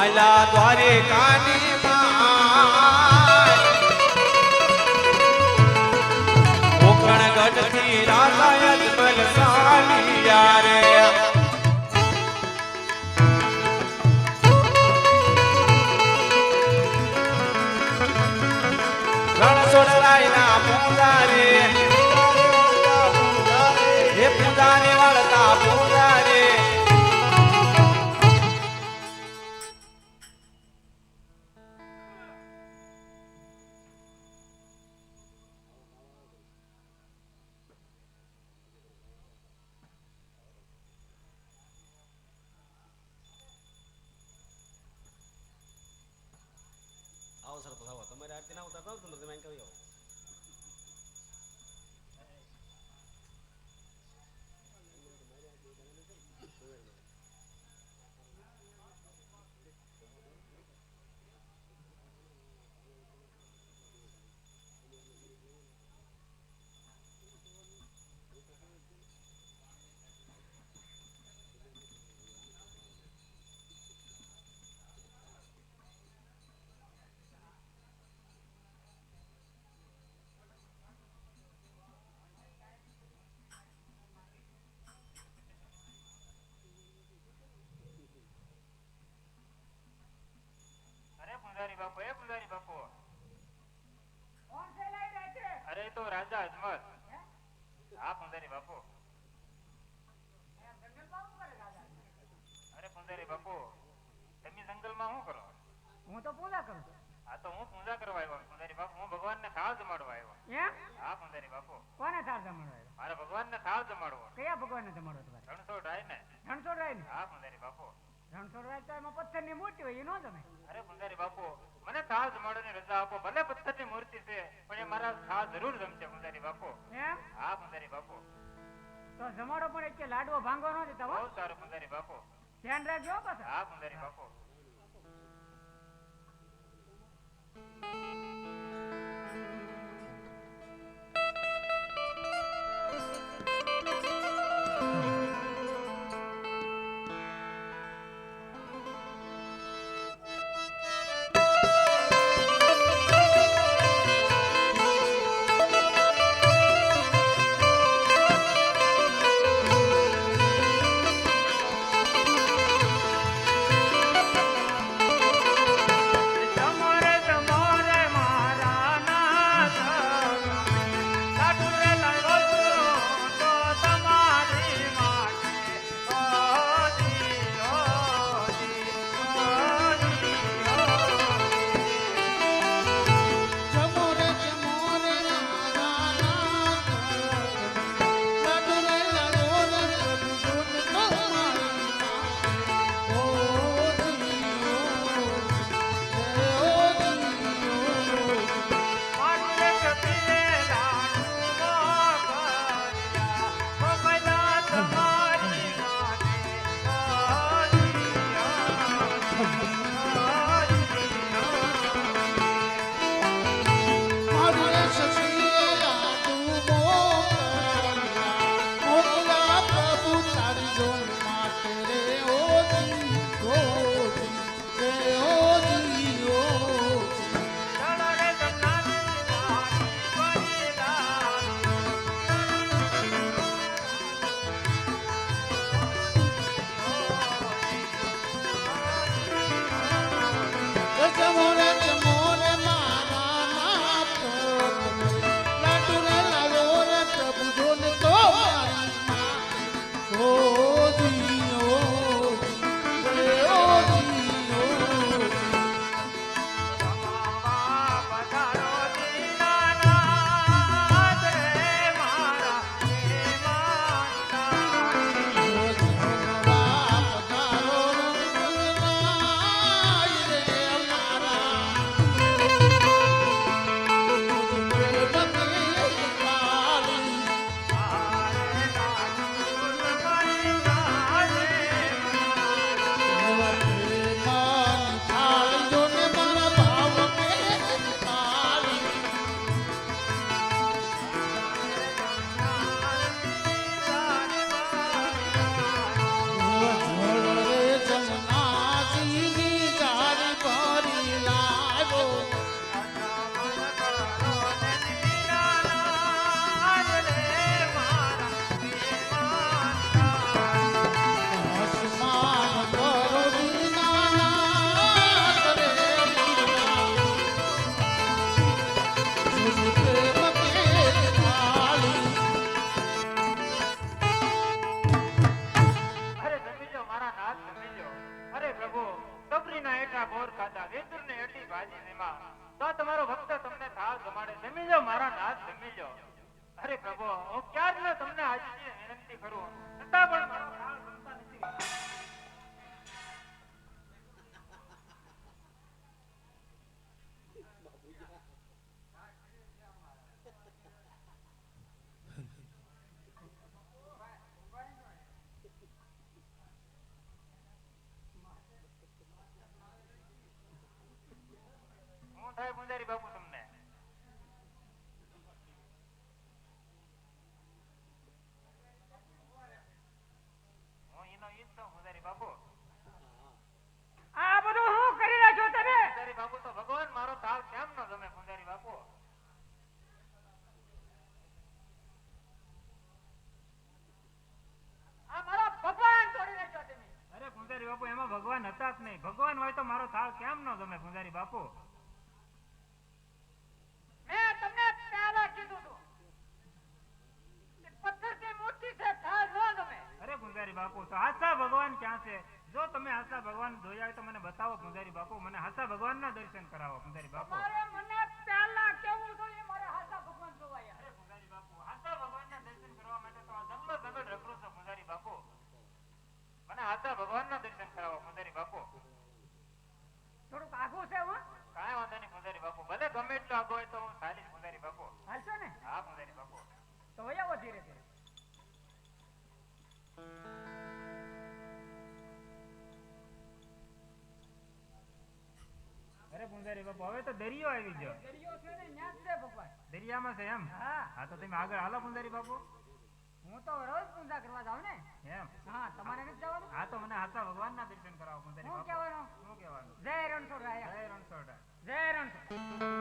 માલા દ્વારે કાની તમારે આરતી ના ઉતારતા હોય તો તમે અહીં કરી આવો અરે પૂજારી બાપુ એ પૂજારી બાપુ કોણ છે લાઈ રાત્રે? અરે એ તો રાજા અજમલ હા બાપુ? અરે પૂજારી બાપુ તમે જંગલમાં શું કરો? હું તો પૂજા કરું આ તો હું પૂજા કરવા આવ્યો. પૂજારી બાપુ હું ભગવાનને થાળ જમાડવા આવ્યો. હા? પૂજારી બાપુ. કોને થાળ જમાડવા મારે ભગવાનને થાળ જમાડવો. કયા ભગવાનને જમાડો તમારે? રણછોડ રાય ને રણછોડરાય ને હા પૂજારી બાપુ. રણછોડરાય તો એમાં પથ્થરની મૂર્તિ હોય એ નો અરે બાપુ મને રજા આપો ભલે પથ્થરની મૂર્તિ છે પણ એ મારા થાળ જરૂર જમશે બાપુ. એમ? હા પૂજારી બાપુ. તો જમાડો પણ એક લાડવો ભાંગવાનો જ બહુ સારું પૂજારી બાપુ. ધ્યાન રાખજો પાછા. હા પૂજારી બાપુ. હેઠા બોર ખાધા વેતર ને એટલી ભાજી જેમાં તો તમારો ભક્ત તમને થાળ જમાડે જમી જાઓ મારા નાથ, જમી જાઓ અરે પ્રભુ, હું ક્યારનો તમને આજે વિનંતી કરું? છતાં પણ બાપુ તો હાસા ભગવાન ક્યાં છે? જો તમે હાસા ભગવાન જોયા હોય તો મને બતાવો પુંજારી બાપુ. મને હાસા ભગવાનના દર્શન કરાવો પુંજારી બાપુ. મને પૂજારી બાપુ. હવે તો દરિયો આવી ગયો. દરિયો છે ને ન્યા જ છે ભગવાન. દરિયામાં છે એમ? હા. હા તો તમે આગળ હાલો પૂજારી બાપુ. હું તો રોજ પૂજા કરવા જાઉં ને. એમ? હા તમારે નથી જવાનું? હા તો મને હાસા ભગવાનના દર્શન કરાવો પૂજારી શું બાપુ. કહેવાનું? શું કહેવાનું? જય રણછોડરાય. જય રણછોડરાય. જય રણછોડ